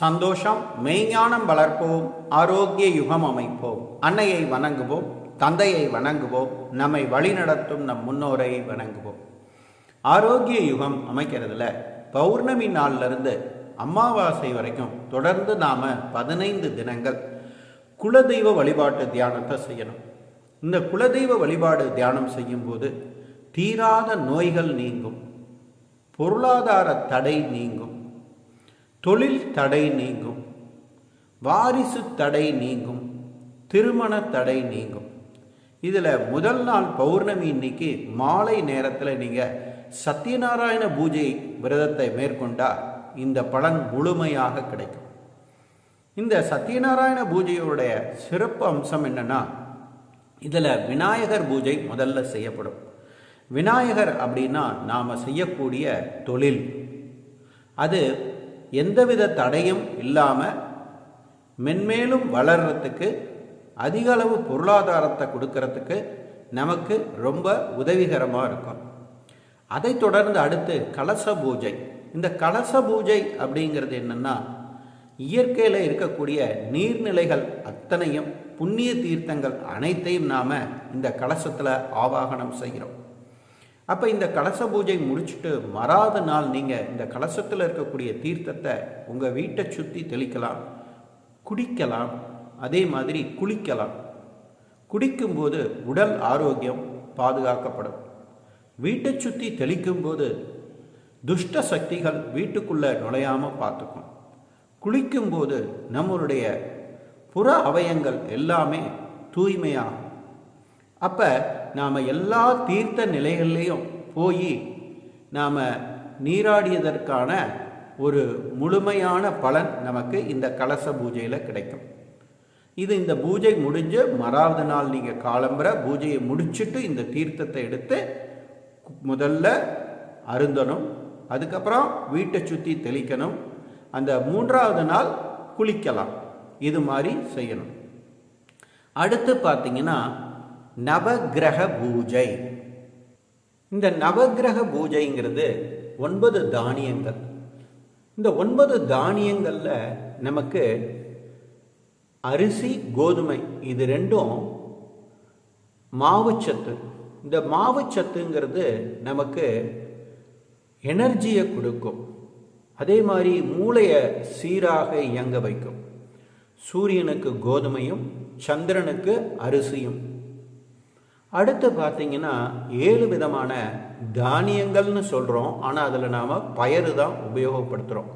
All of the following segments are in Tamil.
சந்தோஷம் மெய்ஞானம் வளர்ப்போம் ஆரோக்கிய யுகம் அமைப்போம். அன்னையை வணங்குவோம் தந்தையை வணங்குவோம் நம்மை வழிநடத்தும் நம் முன்னோரை வணங்குவோம். ஆரோக்கிய யுகம் அமைக்கிறதுல பௌர்ணமி நாளிலிருந்து அமாவாசை வரைக்கும் தொடர்ந்து நாம் பதினைந்து தினங்கள் குலதெய்வ வழிபாட்டு தியானத்தை செய்யணும். இந்த குலதெய்வ வழிபாடு தியானம் செய்யும்போது தீராத நோய்கள் நீங்கும் பொருளாதார தடை நீங்கும் தொழில் தடை நீங்கும். வாரிசு தடை நீங்கும். திருமண தடை நீங்கும். இதில் முதல் நாள் பௌர்ணமி இன்னைக்கு மாலை நேரத்தில் நீங்கள் சத்யநாராயண பூஜை விரதத்தை மேற்கொண்டால் இந்த பலன் முழுமையாக கிடைக்கும். இந்த சத்யநாராயண பூஜையோடைய சிறப்பு அம்சம் என்னென்னா இதில் விநாயகர் பூஜை முதல்ல செய்யப்படும். விநாயகர் அப்படின்னா நாம் செய்யக்கூடிய தொழில். அது எந்தவித தடையும் இல்லாமல் மென்மேலும் வளர்றதுக்கு அதிக அளவு பொருளாதாரத்தை கொடுக்கறதுக்கு நமக்கு ரொம்ப உதவிகரமாக இருக்கும். அதை தொடர்ந்து அடுத்து கலச பூஜை. இந்த கலச பூஜை அப்படிங்கிறது என்னென்னா இயற்கையில் இருக்கக்கூடிய நீர்நிலைகள் அத்தனையும் புண்ணிய தீர்த்தங்கள் அனைத்தையும் நாம் இந்த கலசத்தில் ஆவாகனம் செய்கிறோம். அப்போ இந்த கலச பூஜை முடிச்சுட்டு மறாத நாள் நீங்கள் இந்த கலசத்தில் இருக்கக்கூடிய தீர்த்தத்தை உங்கள் வீட்டை சுற்றி தெளிக்கலாம் குடிக்கலாம் அதே மாதிரி குளிக்கலாம். குடிக்கும்போது உடல் ஆரோக்கியம் பாதுகாக்கப்படும். வீட்டை சுற்றி தெளிக்கும்போது துஷ்ட சக்திகள் வீட்டுக்குள்ளே நுழையாமல் பார்த்துக்கும். குளிக்கும்போது நம்மளுடைய புற அவயங்கள் எல்லாமே தூய்மையாகும். அப்போ நாம் எல்லா தீர்த்த நிலைகள்லேயும் போய் நாம் நீராடியதற்கான ஒரு முழுமையான பலன் நமக்கு இந்த கலச பூஜையில் கிடைக்கும். இது இந்த பூஜை முடிஞ்சு மறாவது நாள் நீங்கள் காலம்புற பூஜையை முடிச்சுட்டு இந்த தீர்த்தத்தை எடுத்து முதல்ல அருந்தணும் அதுக்கப்புறம் வீட்டை சுற்றி தெளிக்கணும் அந்த மூன்றாவது நாள் குளிக்கலாம். இது மாதிரி செய்யணும். அடுத்து பார்த்தீங்கன்னா நவகிரக பூஜை இந்த நவகிரக பூஜைங்கிறது ஒன்பது தானியங்கள். இந்த ஒன்பது தானியங்களில் நமக்கு அரிசி கோதுமை இது ரெண்டும் மாவுச்சத்து. இந்த மாவுச்சத்துங்கிறது நமக்கு எனர்ஜியை கொடுக்கும். அதே மாதிரி மூளையை சீராக இயங்க வைக்கும். சூரியனுக்கு கோதுமையும் சந்திரனுக்கு அரிசியும். அடுத்து பார்த்தீங்கன்னா ஏழு விதமான தானியங்கள்னு சொல்கிறோம் ஆனால் அதில் நாம் பயறு தான் உபயோகப்படுத்துகிறோம்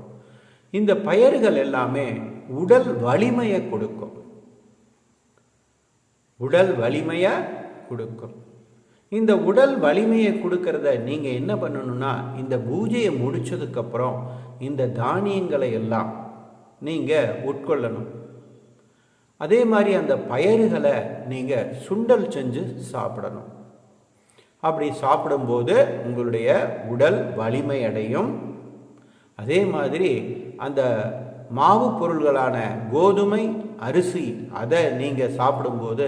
இந்த பயறுகள் எல்லாமே உடல் வலிமையை கொடுக்கும். உடல் வலிமையை கொடுக்கும். இந்த உடல் வலிமையை கொடுக்கறத நீங்கள் என்ன பண்ணணும்னா இந்த பூஜையை முடிச்சதுக்கப்புறம் இந்த தானியங்களை எல்லாம் நீங்கள் உட்கொள்ளணும். அதே மாதிரி அந்த பயிர்களை நீங்கள் சுண்டல் செஞ்சு சாப்பிடணும். அப்படி சாப்பிடும்போது உங்களுடைய உடல் வலிமை அடையும் அதே மாதிரி அந்த மாவு பொருள்களான கோதுமை அரிசி அதை நீங்கள் சாப்பிடும்போது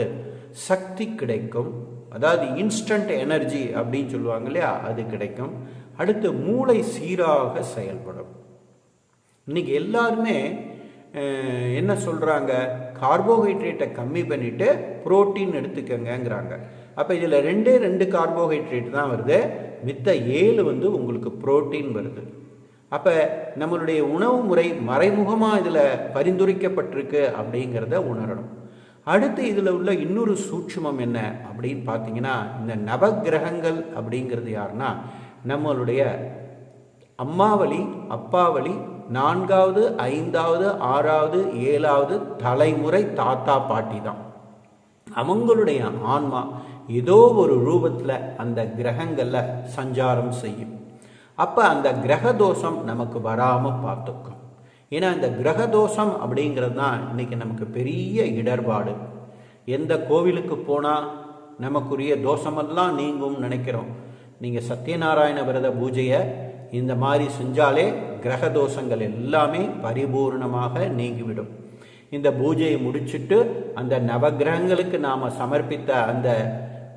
சக்தி கிடைக்கும். அதாவது இன்ஸ்டன்ட் எனர்ஜி அப்படின்னு சொல்லுவாங்க இல்லையா அது கிடைக்கும். அடுத்து மூளை சீராக செயல்படும். இன்னைக்கு எல்லாருமே என்ன சொல்கிறாங்க கார்போஹைட்ரேட்டை கம்மி பண்ணிவிட்டு புரோட்டீன் எடுத்துக்கங்கிறாங்க அப்போ இதில் ரெண்டே ரெண்டு கார்போஹைட்ரேட் தான் வருது. மித்த ஏழு வந்து உங்களுக்கு புரோட்டீன் வருது. அப்போ நம்மளுடைய உணவு முறை மறைமுகமாக இதில் பரிந்துரைக்கப்பட்டிருக்கு அப்படிங்கிறத உணரணும். அடுத்து இதில் உள்ள இன்னொரு சூட்சுமம் என்ன அப்படின்னு பார்த்தீங்கன்னா இந்த நவகிரகங்கள் அப்படிங்கிறது யாருன்னா நம்மளுடைய அம்மாவளி அப்பாவளி நான்காவது ஐந்தாவது ஆறாவது ஏழாவது தலைமுறை தாத்தா பாட்டி தான். அவங்களுடைய ஆன்மா ஏதோ ஒரு ரூபத்தில் அந்த கிரகங்களில் சஞ்சாரம் செய்யும். அப்போ அந்த கிரக தோஷம் நமக்கு வராமல் பார்த்துக்கும். ஏன்னா இந்த கிரக தோஷம் அப்படிங்கிறது தான் இன்றைக்கி நமக்கு பெரிய இடர்பாடு. எந்த கோவிலுக்கு போனால் நமக்குரிய தோஷமெல்லாம் நீங்கும் நினைக்கிறோம். நீங்கள் சத்யநாராயண விரத பூஜையை இந்த மாதிரி செஞ்சாலே கிரக தோஷங்கள் எல்லாமே பரிபூர்ணமாக நீங்கிவிடும். இந்த பூஜையை முடிச்சுட்டு அந்த நவகிரகங்களுக்கு நாம் சமர்ப்பித்த அந்த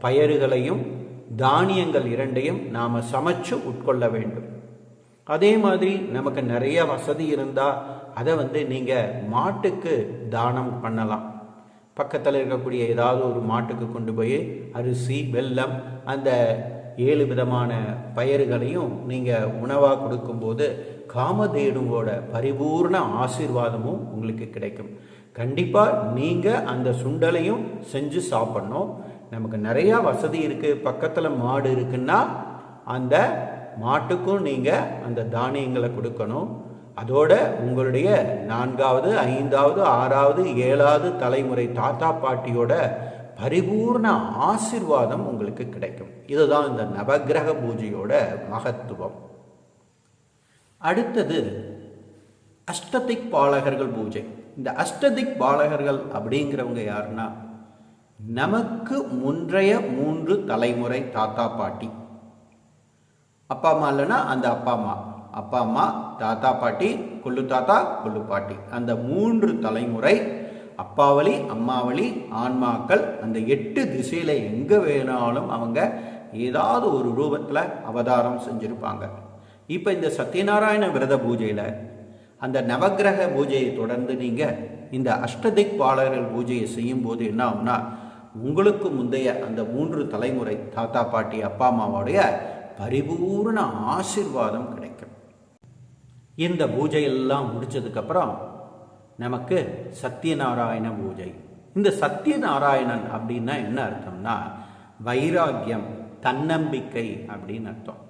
பயறுகளையும் தானியங்கள் இரண்டையும் நாம் சமைச்சு உட்கொள்ள வேண்டும். அதே மாதிரி நமக்கு நிறைய வசதி இருந்தால் அதை வந்து நீங்கள் மாட்டுக்கு தானம் பண்ணலாம். பக்கத்தில் இருக்கக்கூடிய ஏதாவது ஒரு மாட்டுக்கு கொண்டு போய் அரிசி வெல்லம் அந்த ஏழு விதமான பயிர்களையும் நீங்கள் உணவாக கொடுக்கும்போது காமதேனுவோட பரிபூர்ண ஆசீர்வாதமும் உங்களுக்கு கிடைக்கும். கண்டிப்பாக நீங்கள் அந்த சுண்டலையும் செஞ்சு சாப்பிட்ணும். நமக்கு நிறையா வசதி இருக்குது பக்கத்தில் மாடு இருக்குன்னா அந்த மாட்டுக்கும் நீங்கள் அந்த தானியங்களை கொடுக்கணும். அதோட உங்களுடைய நான்காவது ஐந்தாவது ஆறாவது ஏழாவது தலைமுறை தாத்தா பாட்டியோட பரிபூர்ண ஆசிர்வாதம் உங்களுக்கு கிடைக்கும். இதுதான் இந்த நவகிரக பூஜையோட மகத்துவம். அடுத்தது அஷ்டதிக் பாலகர்கள் பூஜை. இந்த அஷ்டதிக் பாலகர்கள் அப்படிங்கிறவங்க யாருன்னா நமக்கு முன்றைய மூன்று தலைமுறை தாத்தா பாட்டி. அப்பா அம்மா இல்லைன்னா அந்த அப்பா அம்மா. அப்பா அம்மா தாத்தா பாட்டி கொள்ளு தாத்தா கொள்ளு பாட்டி. அந்த மூன்று தலைமுறை அப்பாவளி அம்மாவளி ஆன்மாக்கள் அந்த எட்டு திசையில் எங்கே வேணாலும் அவங்க ஏதாவது ஒரு ரூபத்தில் அவதாரம் செஞ்சுருப்பாங்க. இப்போ இந்த சத்யநாராயண விரத பூஜையில் அந்த நவக்கிரக பூஜையை தொடர்ந்து நீங்கள் இந்த அஷ்டதிக் பாலர்கள் பூஜையை செய்யும்போது என்ன ஆகும்னா உங்களுக்கு முந்தைய அந்த மூன்று தலைமுறை தாத்தா பாட்டி அப்பா அம்மாவோடைய பரிபூர்ண ஆசிர்வாதம் கிடைக்கும். இந்த பூஜையெல்லாம் முடிச்சதுக்கப்புறம் நமக்கு சத்யநாராயண பூஜை. இந்த சத்யநாராயணன் அப்படின்னா என்ன அர்த்தம்னா வைராக்கியம் தன்னம்பிக்கை அப்படின்னு அர்த்தம்.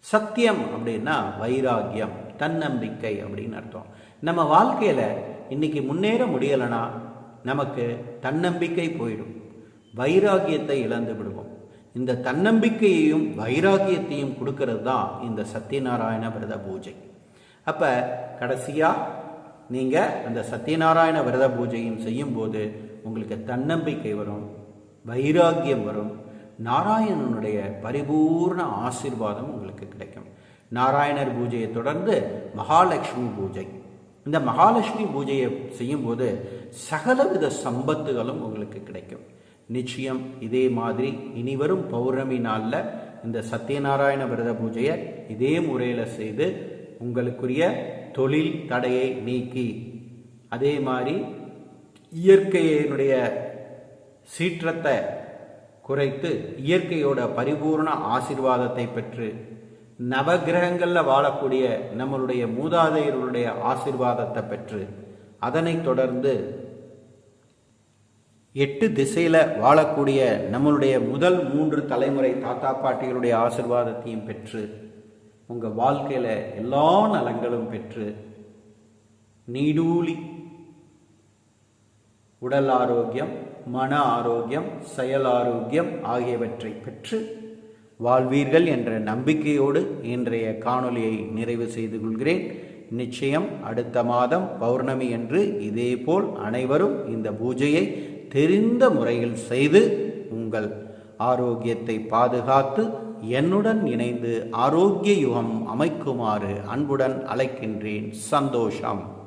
சத்தியம் அப்படின்னா வைராக்கியம் தன்னம்பிக்கை அப்படின்னு அர்த்தம். நம்ம வாழ்க்கையில் இன்னைக்கு முன்னேற முடியலைன்னா நமக்கு தன்னம்பிக்கை போயிடும். வைராகியத்தை இழந்து விடுவோம். இந்த தன்னம்பிக்கையையும் வைராக்கியத்தையும் கொடுக்கறது தான் இந்த சத்யநாராயண விரத பூஜை. அப்போ கடைசியாக நீங்கள் அந்த சத்யநாராயண விரத பூஜையும் செய்யும்போது உங்களுக்கு தன்னம்பிக்கை வரும் வைராக்கியம் வரும். நாராயணனுடைய பரிபூர்ண ஆசிர்வாதம் உங்களுக்கு கிடைக்கும். நாராயணர் பூஜையை தொடர்ந்து மகாலட்சுமி பூஜை. இந்த மகாலட்சுமி பூஜையை செய்யும்போது சகலவித சம்பத்துகளும் உங்களுக்கு கிடைக்கும். நிச்சயம் இதே மாதிரி இனிவரும் பௌர்ணமி நாளில் இந்த சத்யநாராயண விரத பூஜையை இதே முறையில் செய்து உங்களுக்குரிய தொழில் தடையை நீக்கி. அதே மாதிரி இயற்கையினுடைய சீற்றத்தை குறைத்து இயற்கையோட பரிபூர்ண ஆசிர்வாதத்தை பெற்று நவகிரகங்களில் வாழக்கூடிய நம்மளுடைய மூதாதையர்களுடைய ஆசிர்வாதத்தை பெற்று அதனைத் தொடர்ந்து எட்டு திசையில் வாழக்கூடிய நம்மளுடைய முதல் மூன்று தலைமுறை தாத்தா பாட்டிகளுடைய ஆசிர்வாதத்தையும் பெற்று உங்கள் வாழ்க்கையில் எல்லா நலங்களும் பெற்று நீடூழி உடல் ஆரோக்கியம் மன ஆரோக்கியம் செயல் ஆரோக்கியம் ஆகியவற்றை பெற்று வாழ்வீர்கள் என்ற நம்பிக்கையோடு இன்றைய காணொலியை நிறைவு செய்து கொள்கிறேன். நிச்சயம் அடுத்த மாதம் பௌர்ணமி என்று இதேபோல் அனைவரும் இந்த பூஜையை தெரிந்த முறையில் செய்து உங்கள் ஆரோக்கியத்தை பாதுகாத்து என்னுடன் இணைந்து ஆரோக்கிய யுகம் அமைக்குமாறு அன்புடன் அழைக்கின்றேன். சந்தோஷம்.